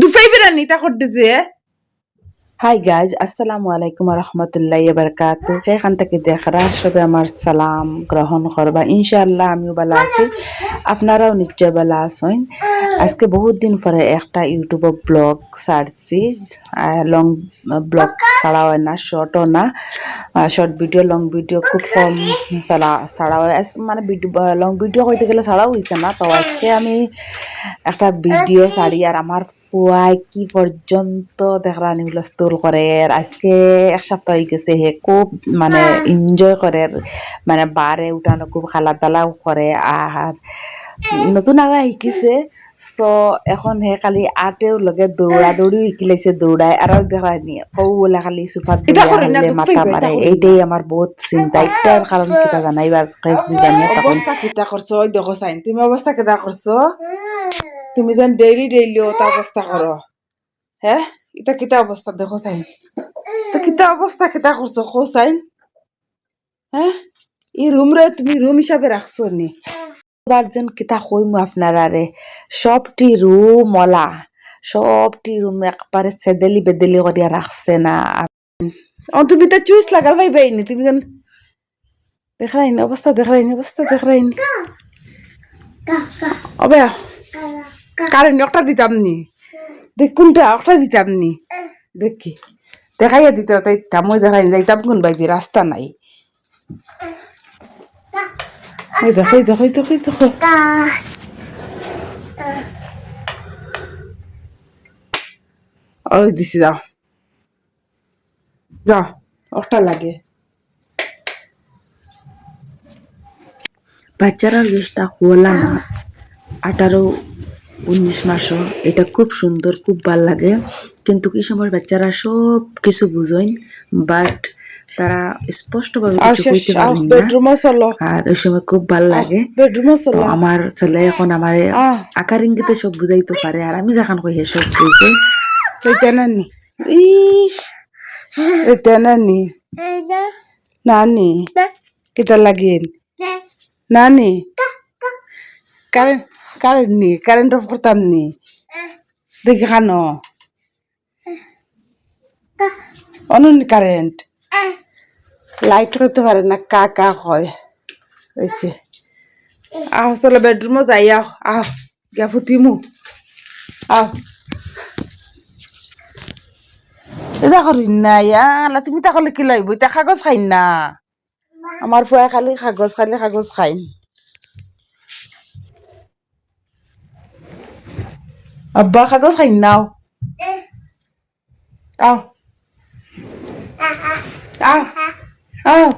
দুফাই বেড়ানি তা করতে যে। হাই গাইজ আসসালামু আলাইকুম রহমতুল্লাহ বারকাত এখান থেকে দেখরা সবে আমার সালাম গ্রহণ করবা। ইনশাআল্লাহ আমিও ভালো আছি। আপনারাও নিশ্চয় ভালো আছেন। আজকে বহুত দিন পরে একটা ইউটিউব ব্লগ ছাড়ছি। লং ব্লগ ছাড়া হয় না শর্টও না। শর্ট ভিডিও লং ভিডিও খুব কম ছাড়া ছাড়া হয়। মানে লং ভিডিও করতে গেলে ছাড়াও হয়েছে না। তো আজকে আমি একটা ভিডিও ছাড়ি আর আমার পুয়াই কি পর্যন্ত দেখলানি হুলস্থুল করে আর আজকে এক সপ্তাহ হয়ে গেছে হে খুব মানে এনজয় করে মানে বারে উঠানো খুব খালা দালাও করে আর নতুন আগা শিকিছে চ এখন হে খালি আটেও লগে দৌৰা দৌৰিও শিকি লাইছে দৌৰাই আৰু দেখানি সৌলে খালি চোফাত এটা বহি কৰি না, দুখ মাতা পাইবা, এটা মাৰে কৰি না। এইটাই আমার বহুত চিন্তা। এটার কারণ কিটা জানাইবা আজকে জানিয়ে তখন অবস্থা কিতা করছ দেখো সাইন তুমি অবস্থা কিতা করছ তুমি যেন ডেইলি ডেইলি ওটা অবস্থা করো। হ্যাঁ এটা কিতা অবস্থা দেখো সাইন তো কিতা অবস্থা কিতা করছ খো সাইন হ্যাঁ এই রুম রে তুমি রুম হিসাবে রাখছো নি? যেন কিতা কইমু আপনারারে সবটি রুম মলা সবটি রুম একবারে সেদেলি বেদেলি করিয়া রাখছে না। ও তুমি তো চুইস লাগাল ভাই বাইনি তুমি যেন দেখাই নি অবস্থা দেখাই নি অবস্থা দেখাই নি। অবে কারেন্ট একটা দিতাম নি। দেখ কোনটা, একটা দিতাম নি। দেখি দেখাইয়া দিতে তাই মই দেখাই যাইতাম কোন বাইদি রাস্তা নাই। ওই দেখো ওই দেখো ওই দেখো ওই দেখো। ওই দিছি, যাও। যাও, একটা লাগে। বাচ্চারা হলাম না। আঠারো উনিশ মাসও। এটা খুব সুন্দর খুব ভালো লাগে। কিন্তু কি সময় বাচ্চারা সব কিছু বুঝইন বাট তারা স্পষ্টভাবে আর কিছু কইতে পারেন না। আর ওই সময় খুব ভালো লাগে। তো আমার ছেলে এখন আমার আকার ইঙ্গিতে সব বুঝাইতে পারে আর আমি যখন কই সব বুঝে এটা নানি। ইস। এটা নানি। নানি কিতা লাগিন নানি। কারেন্ট কারেন্ট নি কারেন্ট অফ করতাম নি। দেখি খানো। অননি কারেন্ট। লাইট করতে পারে না কা কা হয়। হয়েছে আহ চলো বেডরুমে যাই আহ আহ গিয়া ফুটিমু। আহ। এটা করিন না ইয়ালা তুমি তা করলে কি লাগবে তা কাগজ খাইন না। আমার ফুয়া খালি কাগজ খালি কাগজ খাইন। আব্বা কাগজ খাইন নাও আও আও আও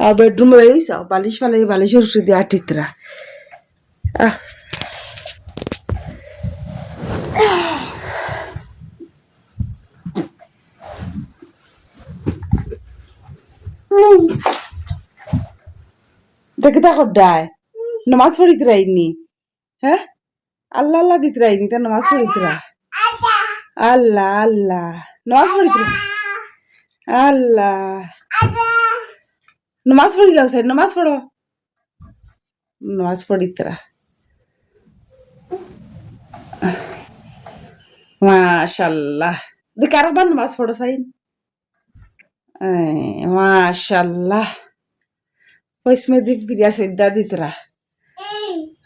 আও বেডরুমে যাইছ বালিশ ফালে বালিশের ওষুধ দিয়ে আটিতরা দেখে তা কড্ডায় নামাজ পড়িতে রাইনি হ্যাঁ? আল্লাহ আল্লাহ দিতে রাইনি তা নামাজ পড়িতে রা আল্লাহ আল্লাহ। নামাজ পড়িতে রা আল্লাহ। নামাজ পড়িলাও সাইড, নামাজ পড়ো। নামাজ পড়িতে রা মাশাল্লাহ। দেখ, আরেকবার নামাজ পড়ো সাইন। মাশাল্লাহ। পয়সমে দি বিরিয়া সৈদা দিতরা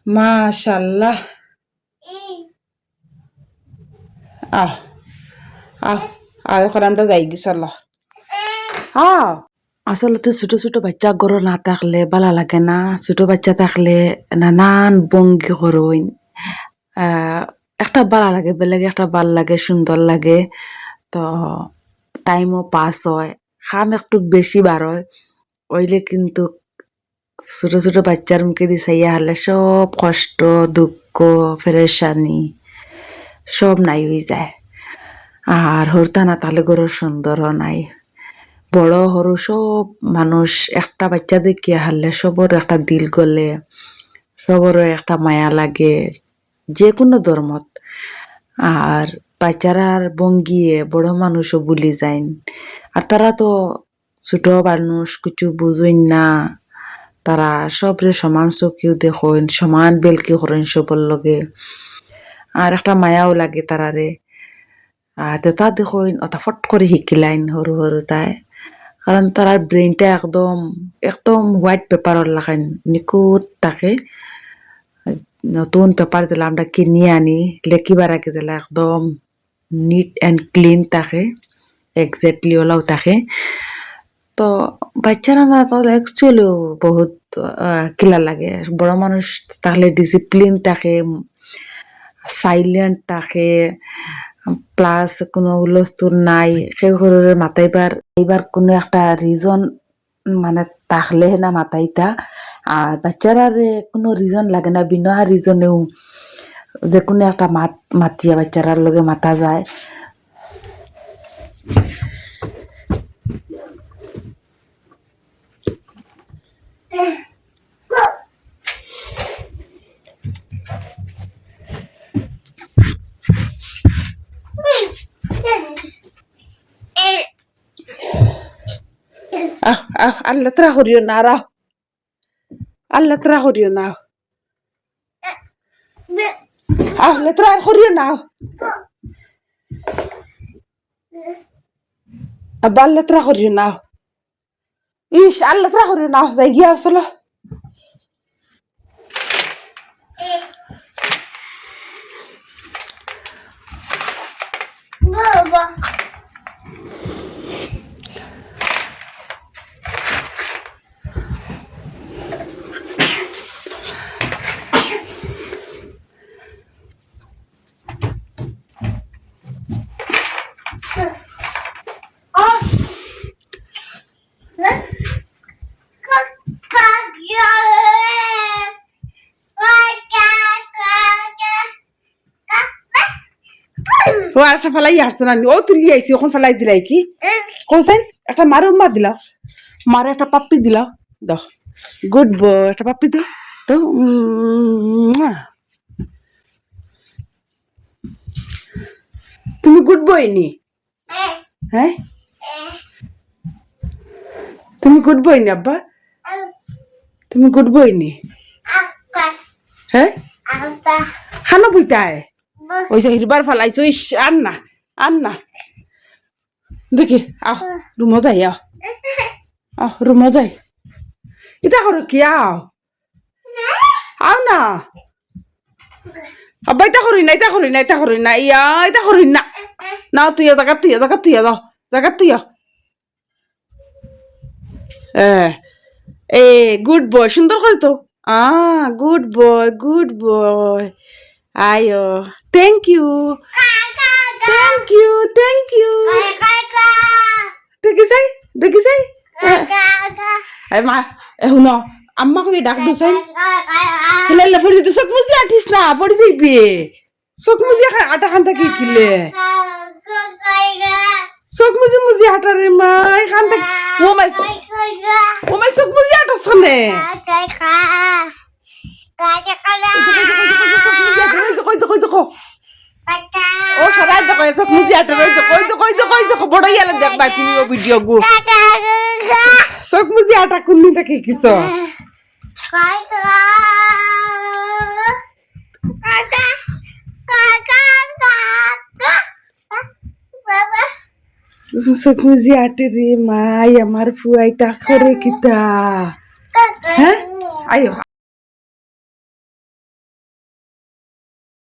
মাশাল্লাহ। আহ আহ এখন আমরা যাই চলো আহ। আসলতে ছোট ছোট বাচ্চা গরো না থাকলে ভালো লাগে না। ছোট বাচ্চা থাকলে নানান ভঙ্গি করইন একটা ভালো লাগে, বেলেগ একটা ভালো লাগে, সুন্দর লাগে। তো টাইমও পাস হয় খাম একটু বেশি বার হয়, ওইলে কিন্তু ছোট ছোট বাচ্চার মুখে দি চাইয়া হলে সব কষ্ট, দুঃখ ফেরেশানি সব নাই হয়ে যায়। আর হরতা না তাহলে গরো সুন্দরও নাই। বড় সৰু সব মানুষ একটা বাচ্চা দেখিয়া হারলে সবর একটা দিল গলে সবরও একটা মায়া লাগে যে কোনো ধর্মত আর বাচ্চারার বঙ্গিয়ে বড় মানুষও ভুলি যাইন আর তারা তো ছোট মানুষ কিছু বুঝইন না তারা সবরে সমান চকিও দেখেন, সমান বেলকি করেন সবর লগে। আর একটা মায়াও লাগে তারারে। আর তা দেখুন অতা ফট করে শিকিলাইন সৰু সৰু তাই। কারণ তারার ব্রেনটা একদম একদম হোয়াইট পেপারর লাগাইন নিখুঁত থাকে নতুন পেপার যেলা আমরা কিনে আনি লেখিবার আগে যেলা একদম নিট অ্যান্ড ক্লিন থাকে এক্স্যাক্টলি ওলাও থাকে তো বাচ্চারা না তাহলে অ্যাকচুয়ালিও বহুত কিলা লাগে। বড় মানুষ তাহলে ডিসিপ্লিন থাকে সাইলেন্ট থাকে প্লাস কোনো হুলস্থুল নাই, সেই সৰুৰে মাতাইবার এইবার কোনো একটা রিজন মানে তাহলে না মাতাইতা আর বাচ্চারা কোনো রিজন লাগে না, বিনা রিজনেও যে কোনো একটা মাত মাতিয়া বাচ্চারার লগে মাতা যায়। আল্লাহ ত্রা করিও না রাও আল্লাহ ত্রা করিও না লেত্রা আর করিও না আব্বা আল্লাহ ত্রা করিও না ইস আল্লাহ ত্রা করিও না যাই গিয়া আসলো ও একটা ফেলাই আসছে না। ও তুলি আইছি ওখান ফেলাই দিলাই কি? কোসাইন একটা মারো মা দিলা। মারে একটা পাপ্পি দিলা। দাও। গুড বয় একটা পাপ্পি দে তো তুমি গুড বয় নি? হ্যাঁ? তুমি গুড বয় নি আব্বা? তুমি গুড বয় নি? হ্যাঁ? খানো বইতায়? ওই যে হিরবার ফেলাইছো ইস আন না আন না দেখি, আহ রুমো যাই আহ। আহ রুমো যাই এটা করো কি আও আও না। আব্বা এটা করি না এটা করি না এটা করি না। ইয়া এটা করি না। না, তুই জায়গা তুই জায়গা তুই দাও জায়গা তুই এ এ গুড বয় সুন্দর করে তো a good boy good boy আয়ো thank you thank you thank you দেখি চাই দেখি চাই মা শুন আম্মা কই ডাক দি চাই হেলে লে ফরি তো চক মুজি আঠিস না ফরি যাইবি চক মুজি আটা খান থাকি কিলে চক মুজি মুজি আটা রে মাই খান থাকি ও মাই ও মাই চক মুজি আটা সামনে কই ও সবাই কই চক মুজি আটা তো কই তো কই তো কই তো বড় ইয়ালে দেখবা তুমি ও ভিডিও গু। চক মুজি আটা কুন্নি থাকি কিছ মুজি আটে রে, মাই, আমার ফুয়াই তা করে কিতা। হ্যাঁ? আয়ো।